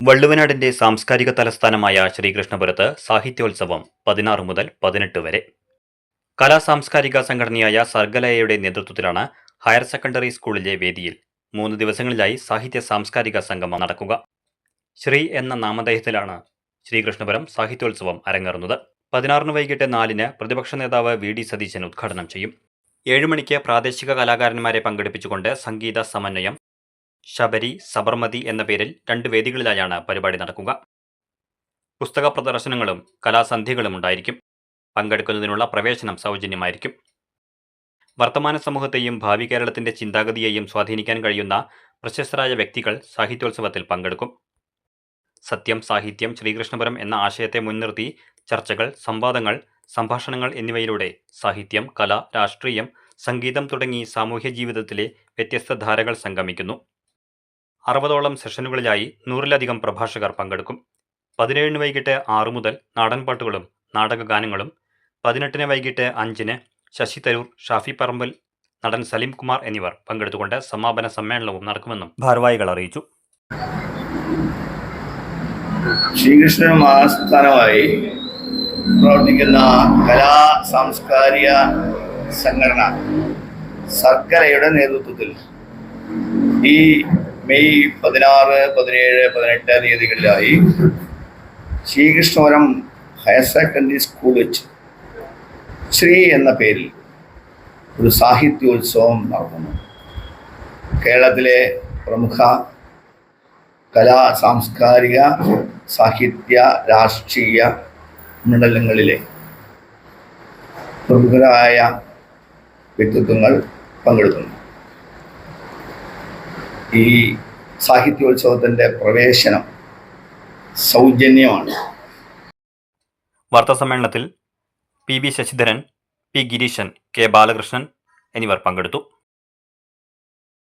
വള്ളുവനാടിന്റെ സാംസ്കാരിക തലസ്ഥാനമായ ശ്രീകൃഷ്ണപുരത്ത് സാഹിത്യോത്സവം പതിനാറ് മുതൽ പതിനെട്ട് വരെ. കലാ സാംസ്കാരിക സംഘടനയായ സർഗലയയുടെ നേതൃത്വത്തിലാണ് ഹയർ സെക്കൻഡറി സ്കൂളിലെ വേദിയിൽ മൂന്ന് ദിവസങ്ങളിലായി സാഹിത്യ സാംസ്കാരിക സംഗമം നടക്കുക. ശ്രീ എന്ന നാമധേയത്തിലാണ് ശ്രീകൃഷ്ണപുരം സാഹിത്യോത്സവം അരങ്ങേറുന്നത്. പതിനാറിന് വൈകിട്ട് നാലിന് പ്രതിപക്ഷ നേതാവ് വി ഡി സതീശൻ ഉദ്ഘാടനം ചെയ്യും. ഏഴുമണിക്ക് പ്രാദേശിക കലാകാരന്മാരെ പങ്കെടുപ്പിച്ചുകൊണ്ട് സംഗീത സമന്വയം ശബരി സബർമതി എന്ന പേരിൽ രണ്ട് വേദികളിലായാണ് പരിപാടി നടക്കുക. പുസ്തക പ്രദർശനങ്ങളും കലാസന്ധ്യകളും ഉണ്ടായിരിക്കും. പങ്കെടുക്കുന്നതിനുള്ള പ്രവേശനം സൗജന്യമായിരിക്കും. വർത്തമാന സമൂഹത്തെയും ഭാവി കേരളത്തിന്റെ ചിന്താഗതിയെയും സ്വാധീനിക്കാൻ കഴിയുന്ന പ്രശസ്തരായ വ്യക്തികൾ സാഹിത്യോത്സവത്തിൽ പങ്കെടുക്കും. സത്യം സാഹിത്യം ശ്രീകൃഷ്ണപുരം എന്ന ആശയത്തെ മുൻനിർത്തി ചർച്ചകൾ സംവാദങ്ങൾ സംഭാഷണങ്ങൾ എന്നിവയിലൂടെ സാഹിത്യം കല രാഷ്ട്രീയം സംഗീതം തുടങ്ങി സാമൂഹ്യ ജീവിതത്തിലെ വ്യത്യസ്ത ധാരകൾ സംഗമിക്കുന്നു. അറുപതോളം സെഷനുകളിലായി നൂറിലധികം പ്രഭാഷകർ പങ്കെടുക്കും. പതിനേഴിന് വൈകിട്ട് ആറു മുതൽ നാടൻപാട്ടുകളും നാടകഗാനങ്ങളും പതിനെട്ടിന് വൈകിട്ട് അഞ്ചിന് ശശി തരൂർ ഷാഫി പറമ്പിൽ നടൻ സലീം കുമാർ എന്നിവർ പങ്കെടുത്തുകൊണ്ട് സമാപന സമ്മേളനവും നടക്കുമെന്നും ഭാരവാഹികൾ അറിയിച്ചു. ശ്രീകൃഷ്ണ ആസ്ഥാനമായി പ്രവർത്തിക്കുന്ന കലാ സാംസ്കാരിക സംഘടന സർക്കരയുടെ നേതൃത്വത്തിൽ ഈ മെയ് പതിനാറ് പതിനേഴ് പതിനെട്ട് തീയതികളിലായി ശ്രീകൃഷ്ണപുരം ഹയർ സെക്കൻഡറി സ്കൂൾ വെച്ച് ശ്രീ എന്ന പേരിൽ ഒരു സാഹിത്യോത്സവം നടക്കുന്നു. കേരളത്തിലെ പ്രമുഖ കലാ സാംസ്കാരിക സാഹിത്യ രാഷ്ട്രീയ മണ്ഡലങ്ങളിലെ പ്രമുഖരായ വ്യക്തിത്വങ്ങൾ പങ്കെടുക്കുന്നു. ഈ സാഹിത്യോത്സവത്തിന്റെ പ്രവേശനം സൗജന്യമാണ്. വാർത്താ സമ്മേളനത്തിൽ P B Sasidharan P Gireesan K Balakrishnan എന്നിവർ പങ്കെടുത്തു.